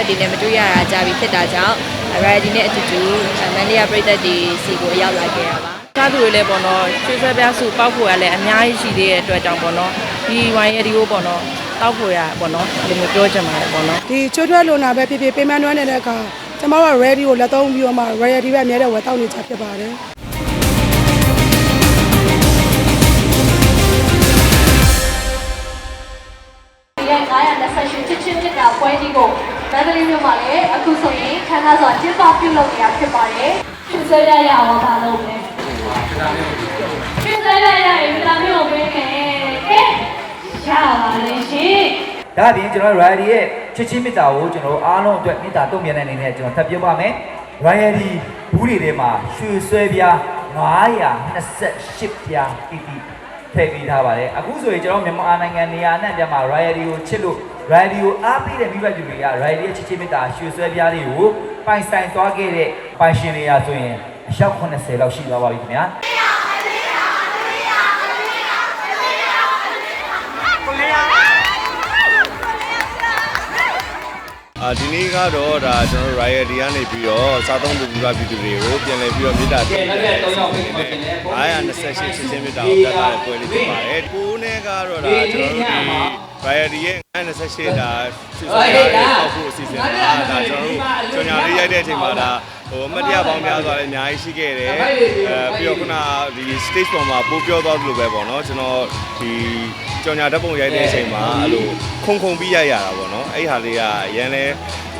သက်တွေနဲ့မတွေ့ရတာကြာပြီဖြစ်တာကြောင့် Variety နဲ့အတူတူမန္တလေးကပြည်သက်တွေစီကိုရောက်လာခဲ့တာပါကားသူတွေလည်းပေါ့နော်ရွှေဆွဲပြားစုပောက်ဖို့ရလည်းအများကြီးရှိသေးတဲ့အတွက်ကြောင့်ပေါ့နော်ဒီဝိုင်းရဒီကိုပေါ့နော်တောက်ဖို့ရပေါ့နော်ဒီလိုမျိုးပြောချင်ပါတယ်ပေါ့နော်ဒီချိုးထွဲလုံနာပဲဖြစ်ဖြစ်ပေးမနွမ်းနေတဲ့အခါကျမတို့က ready ကိုလက်သုံးပြီးတော့မှ ready ပဲအများတဲ့ဝယ်တောက်နေချဖြစ်ပါတယ်ဒီက928ချစ်ချင်းမြတ်တာပွဲကြီးကို မန္တလေးမြို့မှာလည်းအခုဆိုရင်ခန်းသားစွာကျင်းပပြုလုပ်နေတာဖြစ်ပါတယ်။ရှင်ဆွဲရရအောင်ပါလို့ပဲ။ရှင်ဆွဲရရရင်ဒီလာမျိုးကိုပေးမယ်။ကဲရပါလေရှင်ဒါအပြင်ကျွန်တော် Riety ရဲ့ချစ်ချင်းမေတ္တာကိုကျွန်တော်အားလုံးအတွက်မေတ္တာတုံ့ပြန်တဲ့အနေနဲ့ကျွန်တော်ထပ်ပြောပါမယ် Riety ဘူးတွေထဲမှာရွှေဆွဲပြား928ပြားတိတိထည့်ပေးထားပါတယ်အခုဆိုရင်ကျွန်တော်မြန်မာနိုင်ငံနေရာနဲ့ပြန်မှာ Riety ကိုချစ်လို့ Riety ကိုအားပေးတဲ့မိဘပြည်တွေက Riety ရဲ့ချစ်ချင်းမေတ္တာရွှေဆွဲပြားလေးကိုပိုင်ဆိုင်သွားခဲ့တဲ့ပိုင်ရှင်တွေကဆိုရင်အယောက်80လောက်ရှိသွားပါပြီခင်ဗျာအာဒီနေ့ကတော့ဒါကျွန်တော် riot ဒီကနေပြီးတော့စားသုံးသူပြည်ပြည်သူတွေကိုပြန်လည်ပြီးတော့မြေတားတင်တယ်။928ချင်းချင်းမြေတားကိုတက်လာတဲ့ပွဲလေးဖြစ်ပါတယ်။ကိုးနဲ့ကတော့ဒါကျွန်တော်တို့ဒီ riot ရဲ့928ဒါဆွေးနွေးရေးပေါက်ဖို့အစီအစဉ်ပါဒါကျွန်တော်တို့ကြော်ညာလေးရိုက်တဲ့အချိန်မှာဒါဟိုအမတ်တရားပေါင်းများစွာလည်းအများကြီးရှိခဲ့တယ်။အဲပြီးတော့ခုနဒီ stage ပေါ်မှာပိုးပြောသွားသလိုပဲပေါ့နော်ကျွန်တော်ဒီ ကြော်ညာဓာတ်ပုံရိုက်တဲ့အချိန်မှာအဲ့လိုခုံခုံပြီးရိုက်ရတာပေါ့နော်အဲ့ဟာလေးကရန်လဲ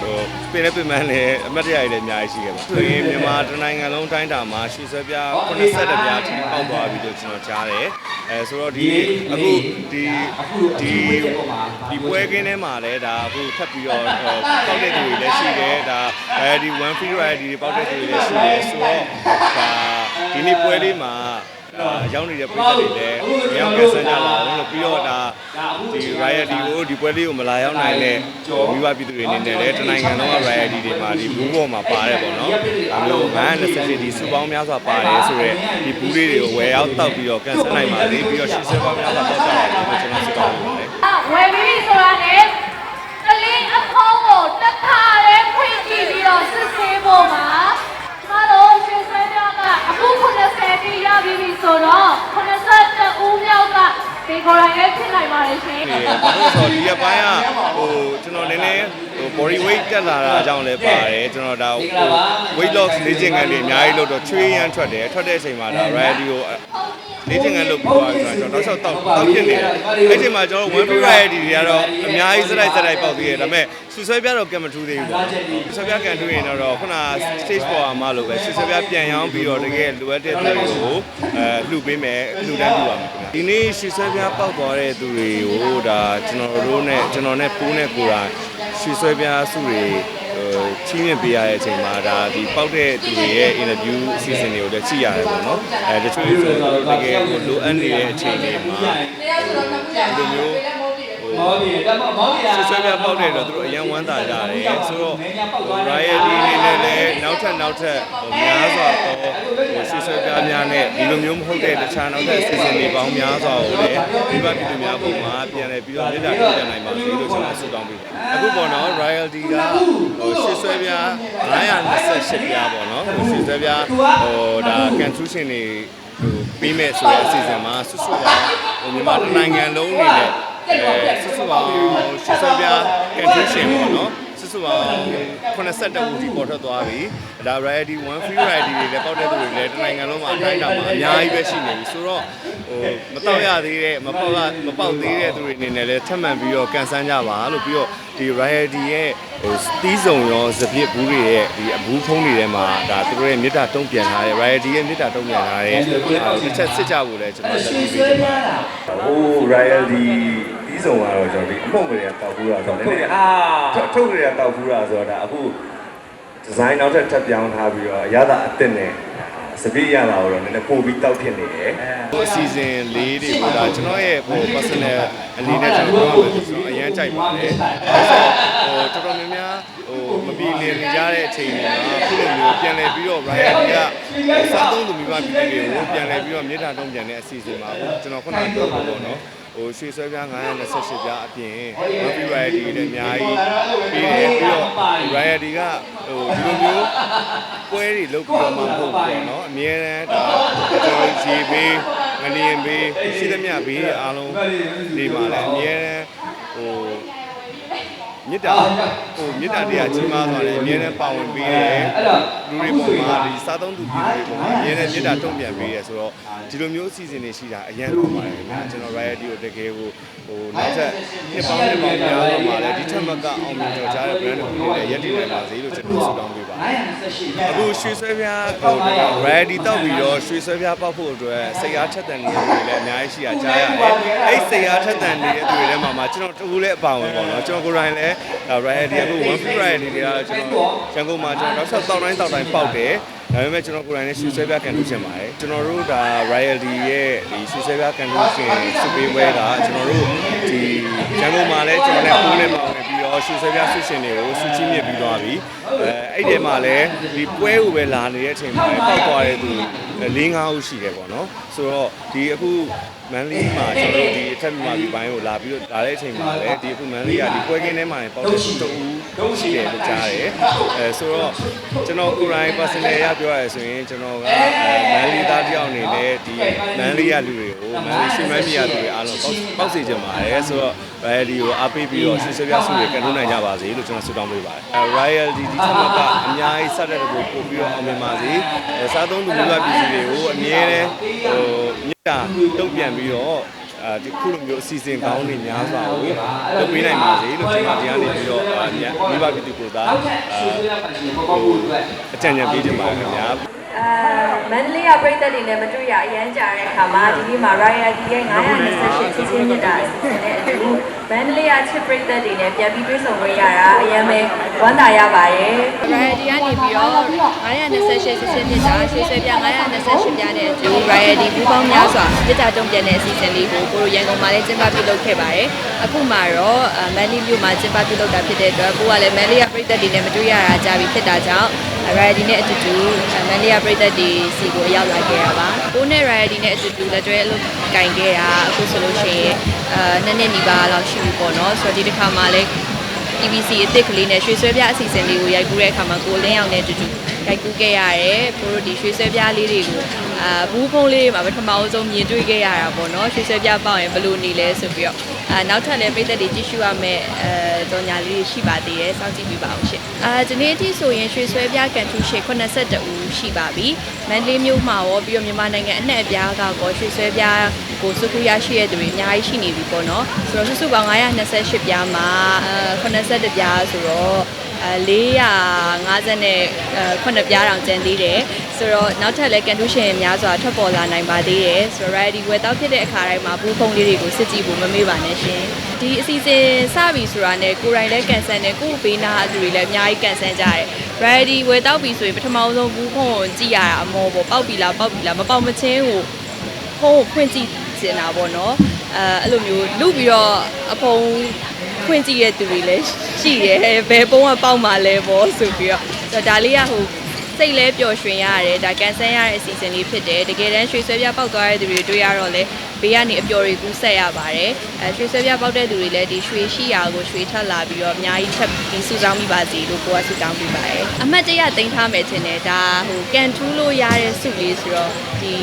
ဟိုပင်နဲ့ပင်မန်းလည်းအမတ်တရားတွေလည်းအများကြီးရှိခဲ့ပါဆိုရင်မြန်မာတနိုင်ငံလုံးတိုင်းတာမှာရွှေဆွဲပြား80ပြားထိပေါက်သွားပြီလို့ကျွန်တော်ကြားတယ်အဲဆိုတော့ဒီအခုဒီဒီဒီပွဲကင်းထဲမှာလည်းဒါအခုထပ်ပြီးတော့ပေါက်တဲ့သူတွေလည်းရှိတယ်ဒါအဲဒီ one free ride တွေပေါက်တဲ့သူတွေလည်းရှိတယ်ဆိုတော့ဒါဒီနေ့ပွဲလေးမှာအာ ရောက်နေတဲ့ပြည်သက်တွေလည်းမြောက်ကဆန်းကြလာအောင်လို့ပြီးတော့ဒါဒီ riot ဒီကိုဒီပွဲလေးကိုမလာရောက်နိုင်တဲ့မိဘပြည်သူတွေအနေနဲ့လည်းတနိုင်ငံလုံးက riot တွေမှာဒီဘူးပေါ်မှာပါတယ်ပေါ့နော်အဲလို920ဒီစုပေါင်းများစွာပါတယ်ဆိုတော့ဒီဘူးလေးတွေကိုဝယ်ရောက်တောက်ပြီးတော့ကန်ဆယ်နိုင်ပါသေးပြီးတော့ရှေ့ဆက်ပေါင်းများစွာပေါက်ကြပါလို့ကျွန်တော်ဆုတောင်းပါတယ်။အဝယ်ပြီးပြီဆိုတာနဲ့တလင်းအဖုံးကိုတစ်ခါလေးဖွင့်ကြည့်ပြီးတော့စစ်ဆေးဖို့ပါ။ ကိုယ်တိုင်လည်းဖြစ်နိုင်ပါလေရှင်ဒီဘာလို့ဆိုတော့ဒီရက်ပိုင်းကဟိုကျွန်တော်နည်းနည်းဟို body weight တက်လာတာအကြောင်းလည်းပါတယ်ကျွန်တော်ဒါဟို weight loss လေ့ကျင့်ခန်းတွေအများကြီးလုပ်တော့ချွေးရမ်းထွက်တယ်ထွက်တဲ့အချိန်မှာဒါ riot ကို လေ့ကျင့်ခန်းလုပ်ပြီးသွားဆိုတော့ကျွန်တော်တော့တောက်တောက်ဖြစ်နေတယ်အဲ့ဒီမှာကျွန်တော် one free riot တွေကတော့အများကြီးစရိုက်စရိုက်ပေါက်သေးတယ်ဒါပေမဲ့ဆူဆွဲပြတော့ကံမထူးသေးဘူးပေါ့ဆူဆွဲပြကံထူးရင်တော့ခုန stage ပေါ်မှာလို့ပဲဆူဆွဲပြပြန်ရောင်းပြီးတော့တကယ်လိုအပ်တဲ့သူတွေကိုအဲလှူပေးမယ်လှူဒန်းပြပါမယ်ခင်ဗျဒီနေ့ဆူဆွဲပြပေါက်သွားတဲ့သူတွေကိုဒါကျွန်တော်တို့နဲ့ကျွန်တော်နဲ့ပိုးနဲ့ကိုယ်တိုင်ဆူဆွဲပြစုတွေ ဟိုချင်းမြင်ပေးရတဲ့အချိန်မှာဒါဒီပေါက်တဲ့သူတွေရဲ့ interview အစီအစဉ်တွေကိုလည်းကြည့်ရတယ်ပေါ့နော်အဲတချို့ဆိုတော့တကယ်ဟိုလိုအပ်နေတဲ့အချိန်တွေမှာဒီလိုမျိုး မောပြီတမမောပြီလားဆွဲပြပေါက်တဲ့တော့သူတို့အရန်ဝမ်းသာကြတယ်ဆိုတော့ riot ဒီနေနဲ့လည်းနောက်ထပ်နောက်ထပ်ဟိုများစွာတော့ဟိုဆွဆွဲပြများနဲ့ဒီလိုမျိုးမဟုတ်တဲ့တခြားနောက်ထပ် season တွေပေါင်းများစွာကိုလည်းဒီဘက်ပြည်သူများပုံမှာပြန်လဲပြီးတော့မြေတားပြန်နိုင်ပါစေလို့ကျွန်တော်ဆုတောင်းပေးပါတယ်အခုပေါ့နော် royalty ကဟိုဆွဆွဲပြ928ပြားပေါ့နော်ဟိုဆွဆွဲပြဟိုဒါ contribution တွေဟိုပေးမဲ့ဆိုတဲ့အစီအစဉ်မှာဆွဆွပါဟိုမြန်မာနိုင်ငံလုံးနေနဲ့ အဲဆွဆွပါဆွဆွဲပြ contribution ပေါ့နော်ဆွဆွပါ82ဦးဒီပေါ်ထွက်သွားပြီဒါ variety one free variety တွေလည်းပေါက်တဲ့သူတွေလည်းတနိုင်ငံလုံးမှာအတိုင်းအတာမှာအများကြီးပဲရှိနေပြီဆိုတော့ဟိုမတော့ရသေးတဲ့မပေါက်ရမပေါက်သေးတဲ့သူတွေအနေနဲ့လည်းထပ်မံပြီးတော့ကန်ဆန်းကြပါလို့ပြီးတော့ဒီ variety ရဲ့ဟိုတီးစုံရောစပစ်ဘူးတွေရဲ့ဒီအဘူးဖုံးတွေထဲမှာဒါသူတို့ရဲ့မြေတားတုံးပြန်ထားတဲ့ variety ရဲ့မြေတားတုံးပြန်ထားတဲ့တစ်ချက်စစ်ကြဖို့လည်းကျွန်တော်တက်ပြီးပြီပါဟို royal ဒီ ပြီးဆုံးကတော့ကျွန်တော်ဒီအမှုန့်တွေကတောက်ဘူးတာဆိုတော့နည်းနည်းအာထုတ်တွေကတောက်ဘူးတာဆိုတော့ဒါအခုဒီဇိုင်းနောက်ထပ်ထပ်ပြောင်းထားပြီးတော့အရသာအစ်စ်နဲ့စပီးရလာတော့နည်းနည်းပို့ပြီးတောက်ဖြစ်နေတယ်ဟိုအစီအစဉ်လေးတွေကိုဒါကျွန်တော်ရဲ့ဟို personal အနေနဲ့ကျွန်တော်ပြောရမယ်ဆိုတော့အရန်ကြိုက်ပါတယ်။အဲဆိုဟိုတော်တော်များများဟိုမပြီးလည်နေကြတဲ့အချိန်တွေမှာခုလိုမျိုးပြန်လည်ပြီးတော့ Ryan ကစားသုံးသူမိဘပြည်သူတွေကိုပြန်လည်ပြီးတော့မြေတားတုံးပြန်တဲ့အစီအစဉ်မှာဟိုကျွန်တော်ခုနကပြောလို့ပေါ့နော် ဟိုရွှေဆွဲပြား928ပြားအပြင် Happy Variety တွေလည်းအများကြီးပြီးတယ်ပြီးတော့ Variety ကဟိုဒီလိုမျိုးပွဲတွေလုပ်ပြီးတော့မှမဟုတ်ဘူးပေါ့နော်အမြဲတမ်းဒါကျွန်တော်ရေဘေးငလျင်ဘေးရှိသမျှဘေးတွေအားလုံးဒီမှာလည်းအမြဲတမ်းဟိုမြစ်တာဟိုမြစ်တာတရားကြီးမားသွားတယ်အမြဲတမ်းပါဝင်ပေးတယ် လူတွေပေါ်မှာဒီစားသုံးသူပြည်တွေပေါ်မှာအမြဲတမ်းမြစ်တာတုံ့ပြန်ပေးတယ်ဆိုတော့ဒီလိုမျိုးအစီအစဉ်တွေရှိတာအရင်ကောင်းပါတယ်ခင်ဗျာကျွန်တော် variety ကိုတကယ်ကိုဟိုနောက်ထပ်နှစ်ပေါင်းနှစ်ပေါင်းများစွာမှာလည်းဒီထက်မကအောင်မြင်ကြော်ကြားတဲ့ brand တစ်ခုနဲ့ရပ်တည်နိုင်ပါစေလို့ကျွန်တော်ဆုတောင်းပေးပါတယ်အခုရွှေဆွဲပြားဟို variety တောက်ပြီးတော့ရွှေဆွဲပြားပောက်ဖို့အတွက်စိတ်အားထက်သန်နေတဲ့လူတွေလည်းအများကြီးရှိတာကြားရတယ်အဲ့စိတ်အားထက်သန်နေတဲ့သူတွေထဲမှာမှကျွန်တော်တကူလည်းအပါဝင်ပေါ့နော်ကျွန်တော်ကိုယ်တိုင်လည်း variety အခု one free variety တွေကကျွန်တော်ရန်ကုန်မှာကျွန်တော်တော့တောက်တိုင်းတောက်တိုင်းပေါက်တယ်ဒါပေမဲ့ကျွန်တော်ကိုယ်တိုင်လည်းရွှေဆွဲပြားကန်လို့ရှင်ပါတယ်ကျွန်တော်တို့ဒါ royalty ရဲ့ဒီရွှေဆွဲပြားကန်လို့ရှင်စပင်းဝဲကကျွန်တော်တို့ဒီရန်ကုန်မှာလည်းကျွန်တော်လည်းပိုးလည်းပါဝင်ပြီးတော့ရွှေဆွဲပြားဆွရှင်တွေကိုစူးချင်းမြစ်ပြီးသွားပြီအဲအဲ့ဒီမှာလည်းဒီပွဲကိုပဲလာနေတဲ့အချိန်မှာပောက်သွားတဲ့သူ၄၅ဦးရှိတယ်ပေါ့နော်ဆိုတော့ဒီအခုမန်လေးမှာကျွန်တော်တို့ဒီအထက်မြန်မာပြည်ပိုင်းကိုလာပြီးတော့လာတဲ့အချိန်မှာလည်းဒီအခုမန်လေးကဒီပွဲကင်းထဲမှာနေပေါက်တဲ့တူ တူရှိတယ်လို့ကြားတယ်အဲဆိုတော့ကျွန်တော်ကိုယ်တိုင် personal ရပြောရဆိုရင်ကျွန်တော်ကမန်လေးသားတယောက်အနေနဲ့ဒီမန်လေးရလူတွေကိုမန်လေးရွှေမန်းပြည်ရလူတွေအားလုံးပေါက်ပေါက်စေချင်ပါတယ်ဆိုတော့ royalty ကိုအားပေးပြီးတော့ရွှေစပြစုတွေကန်ထုတ်နိုင်ကြပါစေလို့ကျွန်တော်ဆုတောင်းပေးပါတယ် royalty ဒီထက်မှကအများကြီးဆက်တဲ့ကိုပို့ပြီးတော့အောင်မြင်ပါစေစားသုံးသူမျိုးပစ္စည်းတွေကိုအမြဲတမ်းဟိုမြစ်တာတုံ့ပြန်ပြီးတော့ အဲဒီခုလိုမျိုးအစီအစဉ်ကောင်းတွေများစွာကိုလုပ်ပေးနိုင်ပါစေလို့ကျွန်တော်ဒီကနေပြီးတော့မိဘပြည်သူကိုသားအကြံဉာဏ်ပေးချင်ပါတယ်ခင်ဗျာအဲမန္တလေးကပြည်သက်တွေနဲ့မတွေ့ရအရန်ကြာတဲ့အခါမှာဒီနေ့မှာ Royalty ရဲ့928ချစ်ချင်းမြတ်တာအစီအစဉ်နဲ့အတူမန္တလေးကချစ်ပြည်သက်တွေနဲ့ပြန်ပြီးတွေ့ဆုံခွင့်ရတာအရန်ပဲ ဝမ်းသာရပါတယ်။ Royalty ကနေပြီးတော့928ချစ်ချင်းမြတ်တာရွှေဆွဲပြ928ပြနဲ့အတူ Royalty ဘူးပေါင်းများစွာမြတ်တာတုံ့ပြန်တဲ့အစီအစဉ်လေးကိုကိုရန်ကုန်မှာလည်းကျင်းပပြုလုပ်ခဲ့ပါတယ်။အခုမှတော့မန္တလေးမြို့မှာကျင်းပပြုလုပ်တာဖြစ်တဲ့အတွက်ကိုကလည်းမန္တလေးကပြည်သက်တွေနဲ့မတွေ့ရတာကြာပြီဖြစ်တာကြောင့် Royalty နဲ့အတူတူမန္တလေးကပြည်သက်တွေစီကိုရောက်လာခဲ့တာပါ။ကိုနဲ့ Royalty နဲ့အတူတူလက်တွဲအလုပ်ကင်ခဲ့တာအခုဆိုလို့ရှိရင်အာနှစ်နှစ်နီးပါးလောက်ရှိပြီပေါ့နော်။ဆိုတော့ဒီတစ်ခါမှလည်း TVC အစ်စ်ကလေးနဲ့ရွှေဆွဲပြားအစီအစဉ်လေးကိုရိုက်ကူးတဲ့အခါမှာကိုလင်းအောင်နဲ့အတူတူရိုက်ကူးခဲ့ရတယ်။ပို့တို့ဒီရွှေဆွဲပြားလေးတွေကိုအာဘူးဖုံးလေးတွေမှာပထမအဆုံးမြင်တွေ့ခဲ့ရတာပေါ့နော်။ရွှေဆွဲပြားပေါက်ရင်ဘယ်လိုနေလဲဆိုပြီးတော့အာနောက်ထပ်လည်းပြည်သက်တွေကြည့်ရှုရမယ့်အဲကြော်ညာလေးတွေရှိပါသေးတယ်။စောင့်ကြည့်ပြပါအောင်ရှင့်။အာဒီနေ့အထိဆိုရင်ရွှေဆွဲပြားကန်ထူးရှေ82ဦးရှိပါပြီ။မန္တလေးမြို့မှာရောပြီးတော့မြန်မာနိုင်ငံအနှံ့အပြားကကောရွှေဆွဲပြားကိုစုခုရရှိတဲ့သူတွေအများကြီးရှိနေပြီပေါ့နော်။ဆိုတော့စုစုပေါင်း928ပြားမှာအဲ82ပြားဆိုတော့အဲ458ပြားတောင်ကျန်သေးတယ်ဆိုတော့နောက်ထပ်လည်းကန်တူးရှင်များစွာထွက်ပေါ်လာနိုင်ပါသေးတယ်ဆိုတော့ ready ဝယ်တောက်ဖြစ်တဲ့အခါတိုင်းမှာဘူးဖုံးလေးတွေကိုစစ်ကြည့်ဖို့မမေ့ပါနဲ့ရှင်ဒီအစီအစဉ်စပြီဆိုတာနဲ့ကိုယ်တိုင်လည်းကန်ဆယ်နေကိုယ့်ဘေးနာအသူတွေလည်းအများကြီးကန်ဆယ်ကြတယ် ready ဝယ်တောက်ပြီဆိုရင်ပထမဆုံးဘူးဖုံးကိုကြည့်ရတာအမောပေါ့ပောက်ပြီလားပောက်ပြီလားမပောက်မချင်းကိုဖုံးကိုဖွင့်ကြည့်စင်တာပေါ့နော်အဲအဲ့လိုမျိုးလူပြီးတော့အဖုံး ဖွင့်ကြည့်ရတဲ့သူတွေလည်းရှိတယ်ဘယ်ပုံးကပေါက်မှလဲပေါ့ဆိုပြီးတော့ဆိုတော့ဒါလေးကဟိုစိတ်လဲပျော်ရွှင်ရတယ်ဒါကန်ဆယ်ရတဲ့အစီအစဉ်လေးဖြစ်တယ်တကယ်တမ်းရွှေဆွဲပြပေါက်သွားတဲ့သူတွေတွေ့ရတော့လေ ဘေးကနေအပျော်တွေကူးဆက်ရပါတယ်အဲရွှေဆွဲပြပေါက်တဲ့သူတွေလည်းဒီရွှေရှိရာကိုရွှေထပ်လာပြီးတော့အများကြီးချက်ပြီးစုဆောင်းမိပါစေလို့ကိုကဆုတောင်းပေးပါတယ်အမှတ်တရသိမ်းထားမယ်ထင်တယ်ဒါဟိုကန်ထူးလို့ရတဲ့စုလေးဆိုတော့ဒီ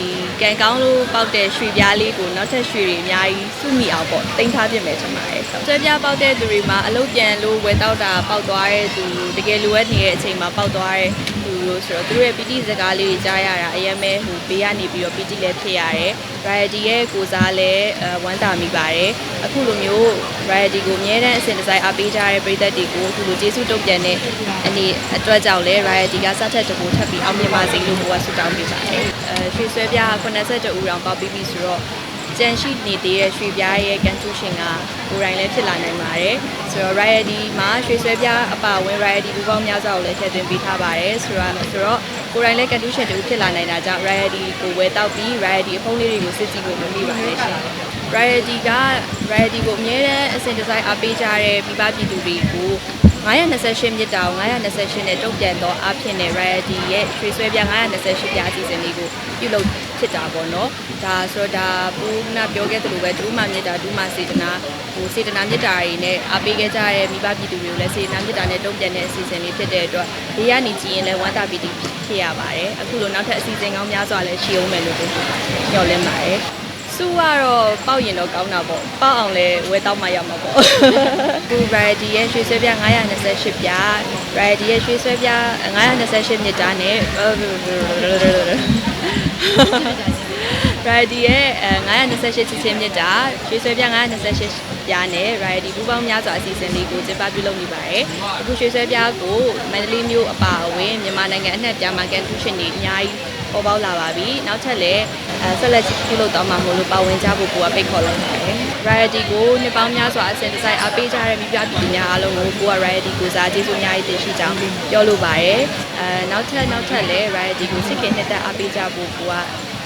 ကန်ကောင်းလို့ပေါက်တဲ့ရွှေပြားလေးကိုနောက်ထပ်ရွှေတွေအများကြီးစုမိအောင်ပေါ့သိမ်းထားပြင်မယ်ထင်ပါတယ်ဆွဲပြပေါက်တဲ့သူတွေမှာအလုပ်ပြန်လို့ဝယ်တောက်တာပေါက်သွားတဲ့သူတကယ်လိုအပ်နေတဲ့အချိန်မှာပေါက်သွားတဲ့သူ လို့ဆိုတော့သူတို့ရဲ့ပီတိစကားလေးတွေကြားရတာအရင်ပဲဟိုဘေးကနေပြီးတော့ပီတိလည်းဖြစ်ရတယ် variety ရဲ့ကိုစားလည်းအဝမ်းသာမိပါတယ်အခုလိုမျိုး variety ကိုအများတန်းအစဉ်တစိုက်အားပေးကြတဲ့ပရိသတ်တွေကိုအခုလိုကျေးဇူးတုံ့ပြန်တဲ့အနေအတွက်ကြောင့်လည်း variety ကစထက်တကူထပ်ပြီးအောင်မြင်ပါစေလို့ကိုကဆုတောင်းပေးပါတယ်အဲရွှေဆွဲပြား82ဦးတောင်ပေါက်ပြီးပြီဆိုတော့ ကြံရှိနေသေးတဲ့ရွှေပြားရဲ့ကန်ထူးရှင်ကကိုယ်တိုင်လည်းဖြစ်လာနိုင်ပါတယ်ဆိုတော့ variety မှာရွှေဆွဲပြားအပါဝင် variety ပူပေါင်းများစွာကိုလည်းထည့်သွင်းပေးထားပါတယ်ဆိုတော့ဆိုတော့ကိုယ်တိုင်လည်းကန်ထူးရှင်တူဖြစ်လာနိုင်တာကြောင့် variety ကိုဝယ်တောက်ပြီး variety အဖုံးလေးတွေကိုစစ်ကြည့်ဖို့မမိပါနဲ့ရှင် Variety က Variety ကိုအမြဲတမ်းအစဉ်တစိုက်အားပေးကြတဲ့ပြပပြည်သူတွေကို 928မြစ်တာကို928နဲ့တုံ့ပြန်တော့အဖြစ်နဲ့ Variety ရဲ့ရွှေဆွဲပြ928ပြအစီအစဉ်လေးကိုပြုလုပ်ဖြစ်တာပေါ့နော်ဒါဆိုတော့ဒါဘူးကပြောခဲ့သလိုပဲဒုမမြစ်တာဒုမစေတနာဟိုစေတနာမြစ်တာတွေနဲ့အားပေးခဲ့ကြတဲ့မိဘပြည်သူတွေကိုလည်းစေတနာမြစ်တာနဲ့တုံ့ပြန်တဲ့အစီအစဉ်လေးဖြစ်တဲ့အတွက်ဒီကနေကြည့်ရင်လည်းဝမ်းသာပီတိဖြစ်ရပါတယ်အခုလိုနောက်ထပ်အစီအစဉ်ကောင်းများစွာလည်းရှိအောင်မယ်လို့ညှော်လင့်ပါတယ် စုကတော့ပေါက်ရင်တော့ကောင်းတာပေါ့ပေါက်အောင်လဲဝဲတောက်မှရမှာပေါ့ခု variety ရဲ့ရွှေဆွဲပြ928ပြ variety ရဲ့ရွှေဆွဲပြ928မြစ်တာနဲ့ variety ရဲ့928ချစ်ချင်းမြစ်တာရွှေဆွဲပြ928 ပြနဲ့ variety ပူပေါင်းများစွာအစီအစဉ်လေးကိုကျင်းပပြုလုပ်နေပါတယ်အခုရွှေဆွဲပြကိုမန္တလေးမြို့အပါအဝင်မြန်မာနိုင်ငံအနှံ့ပြမာကန်ထူးရှင်တွေအများကြီးပေါ်ပေါက်လာပါပြီနောက်ထပ်လည်းအဲဆက်လက်ပြုလုပ်တော့မှာမို့လို့ပါဝင်ကြဖို့ကိုကဖိတ်ခေါ်လိုက်ပါတယ် variety ကိုနှစ်ပေါင်းများစွာအစဉ်တစိုက်အားပေးကြတဲ့မိပြပြည်သူများအားလုံးကိုကိုက variety ကိုစားကျေးဇူးအများကြီးတင်ရှိကြောင်းပြောလိုပါတယ်အဲနောက်ထပ်နောက်ထပ်လည်း variety ကိုစစ်ခင်နှစ်သက်အားပေးကြဖို့ကိုက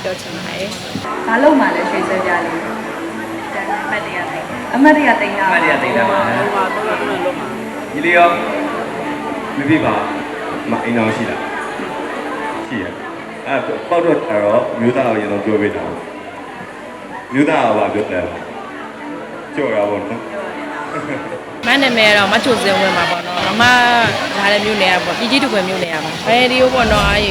ပြောချင်ပါတယ်။ဘာလို့မှလဲရွှေဆွဲပြလေး။ဒါအမတ်တရားသိတယ်။ အမတ်တရားသိတာအမှတ်ရသိတာပါလုံးဝတော့တော့လုံးမှာညီလေးရောမပြပါမအိမ်အောင်ရှိလားရှိရအဲ့ပေါက်တော့တာတော့မြို့သားအောင်ရင်တော့ပြောပေးတာမြို့သားအောင်ပါပြောတယ်ကြော်ရပါတော့မန်းနာမည်ကတော့မချိုစင်ဝင်မှာပေါ့နော်။မမဒါလည်းမျိုးနေရပေါ့။ပြည်ကြီးတူပဲမျိုးနေရပါ။ဝယ်ဒီကိုပေါ့နော်။အဲဒီ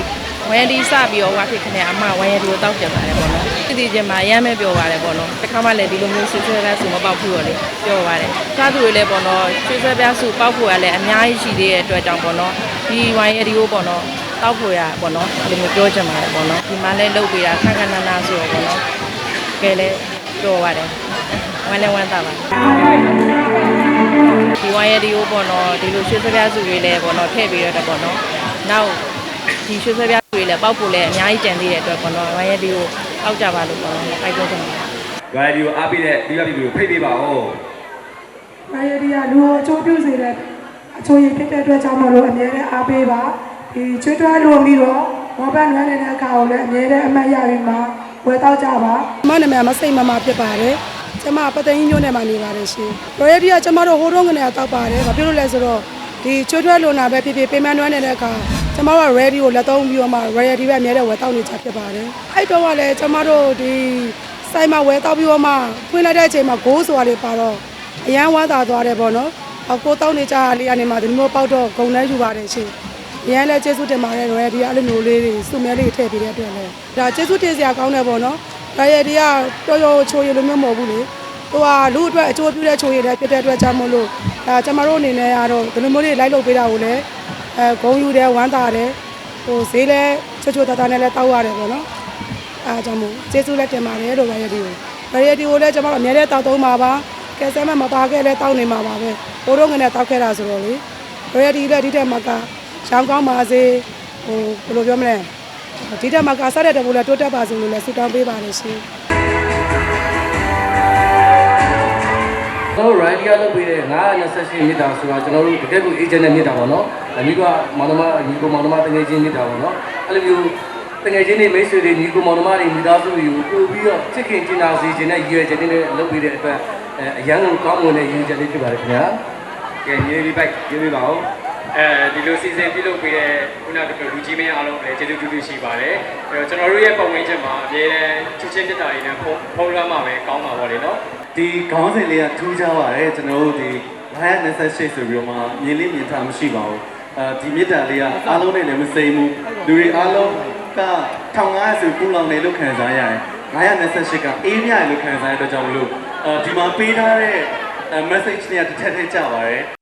ဝယ်ဒီစပြီးတော့ဝါဖြစ်ခနဲ့အမဝယ်ဒီကိုတောက်ကြပါတယ်ပေါ့နော်။ ဒီဒီချင်းမှာရမ်းမဲ့ပြောပါတယ်ပေါ့နော်။တစ်ခါမှလည်းဒီလိုမျိုးဆွေးဆွဲပြဆူမပေါက်ဘူးတော့လေပြောပါတယ်။ကားသူတွေလည်းပေါ့နော်ဆွေးဆွဲပြဆူပေါက်ဖို့ကလည်းအများကြီးရှိသေးတဲ့အတွက်ကြောင့်ပေါ့နော်။ဒီဝိုင်းရဒီကိုပေါ့နော်။တောက်ဖို့ရပေါ့နော်။ဒီလိုမျိုးပြောချင်ပါတယ်ပေါ့နော်။ဒီမှာလည်းလုပ်ပေးတာခက်ခက်နာနာဆိုတော့ပေါ့နော်။ကဲလည်းပြောပါတယ်။ဝမ်းလည်းဝမ်းသာပါဒီဝိုင်းရဒီကိုပေါ့နော်ဒီလိုရွှေစပြားစုတွေလည်းပေါ့နော်ထည့်ပြီးတော့ပေါ့နော်နောက်ဒီရွှေစပြားစုတွေလည်းပောက်ဖို့လည်းအများကြီးကြံသေးတဲ့အတွက်ပေါ့နော်ဝိုင်းရဒီကို အောက်ကြပါလို့ပေါ့နော်အိုက်ပြောချင်ပါတယ်ရာဒီကိုအားပေးတဲ့ပြပြပြကိုဖိတ်ပေးပါဦး။ variety ကလူကိုအကျိုးပြုစေတဲ့အချိုးရည်ဖြစ်တဲ့အတွက်ကြောင့်မလို့အများနဲ့အားပေးပါ။ဒီချွတ်တွဲလို့ပြီးတော့မောဘတ်နွမ်းနေတဲ့အခါကိုလည်းအများနဲ့အမှတ်ရပြီးမှဝယ်တော့ကြပါ။မနာမည်မစိတ်မမဖြစ်ပါတယ်။ကျမပသိန်းညို့နဲ့မှနေပါတယ်ရှင်။ variety ကကျမတို့ဟိုးတုန်းကနေတောက်ပါတယ်။ဘာဖြစ်လို့လဲဆိုတော့ဒီချွတ်တွဲလို့နာပဲဖြစ်ဖြစ်ပေးမနွမ်းနေတဲ့အခါ ကျမတို့က ready ကိုလက်သုံးပြီးတော့မှ variety ပဲအများနဲ့ဝယ်တော့နေချဖြစ်ပါတယ်။အဲ့တော့ကလည်းကျမတို့ဒီဆိုင်မှာဝယ်တော့ပြီးတော့မှဖွင့်လိုက်တဲ့အချိန်မှာဂိုးဆိုတာလေးပါတော့အရန်ဝမ်းသာသွားတယ်ပေါ့နော်။အကိုတောင်းနေကြလေးကနေမှဒီလိုမျိုးပေါက်တော့ဂုံလဲယူပါတယ်ရှင်။အရန်လည်းကျေးဇူးတင်ပါတယ်ရော်ဒီအဲ့လိုမျိုးလေးတွေစုမဲလေးထည့်ပေးတဲ့အတွက်လည်းဒါကျေးဇူးတင်စရာကောင်းတယ်ပေါ့နော်။ဒါရဲ့ဒီကတော်တော်ချိုးရလိုမျိုးမဟုတ်ဘူးလေ။ဟိုဟာလူအတွက်အကျိုးပြုတဲ့ချိုးရည်လည်းဖြစ်တဲ့အတွက်ကြောင့်မို့လို့ဒါကျမတို့အနေနဲ့ကတော့ဒီလိုမျိုးလေးလိုက်လုပ်ပေးတာကိုလည်း အဲဂုံယူတယ်ဝမ်းသာတယ်ဟိုဈေးလည်းချွတ်ချွတ်တတနဲ့လည်းတောက်ရတယ်ပေါ့နော်။အားကြောင့်မို့ကျေးဇူးလည်းတင်ပါတယ်လို့ရရဒီကိုရရဒီကိုလည်းကျမတို့အများနဲ့တောက်သုံးပါပါ။ကဲဆမ်းမမပါခဲ့လဲတောက်နေမှာပါပဲ။ဘိုးတို့ငနဲ့တောက်ခဲ့တာဆိုတော့လေရရဒီလည်းဒီတက်မှာကရှောင်းကောင်းပါစေဟိုဘယ်လိုပြောမလဲဒီတက်မှာကစားတဲ့တဘူလည်းတိုးတက်ပါစေလို့လည်းဆုတောင်းပေးပါလိမ့်ရှင်။ တော်တို့ Ryan ကလုပ်ပေးတဲ့928မြစ်တာဆိုတာကျွန်တော်တို့တကယ်ကို agent နဲ့မြစ်တာပေါ့နော်။အမိကမောင်နှမညီကိုမောင်နှမတငယ်ချင်းမြစ်တာပေါ့နော်။အဲ့လိုမျိုးတငယ်ချင်းတွေမိတ်ဆွေတွေညီကိုမောင်နှမတွေမိသားစုတွေကိုပို့ပြီးတော့ချစ်ခင်ကျင်နာစေခြင်းနဲ့ရည်ရွယ်ချက်တွေနဲ့လုပ်ပေးတဲ့အတွက်အဲအရန်ကိုကောင်းမွန်တဲ့ရည်ရွယ်ချက်လေးဖြစ်ပါတယ်ခင်ဗျာ။ကဲညီလေးဘိုက်ပြေးပေးပါဦးအဲဒီလိုစီစဉ်ပြုလုပ်ပေးတဲ့ခုနကပြောလူကြီးမင်းအားလုံးလည်းကျေးဇူးတူတူရှိပါတယ်အဲတော့ကျွန်တော်တို့ရဲ့ပုံဝင်ချက်မှာအမြဲတမ်းချစ်ချင်းပြတ်တာတွေနဲ့ဖုံးဖုံးလွှမ်းမှာပဲကောင်းပါပါလေနော် ဒီခေါင်းစဉ်လေးကထူးခြားပါတယ်ကျွန်တော်တို့ဒီ928ဆိုပြီးတော့မှမြင်လေးမြင်ထားမရှိပါဘူးအဲဒီမြစ်တာလေးကအားလုံးနဲ့လည်းမစိမ့်ဘူးလူတွေအားလုံးက1500ဆိုပူလောင်နေလို့ခံစားရတယ်928ကအေးမြရလို့ခံစားရတဲ့အတွက်ကြောင့်မလို့အဲဒီမှာပေးထားတဲ့ message တွေကတစ်ထက်ထက်ကြပါတယ်